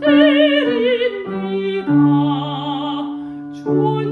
때립니다. 주님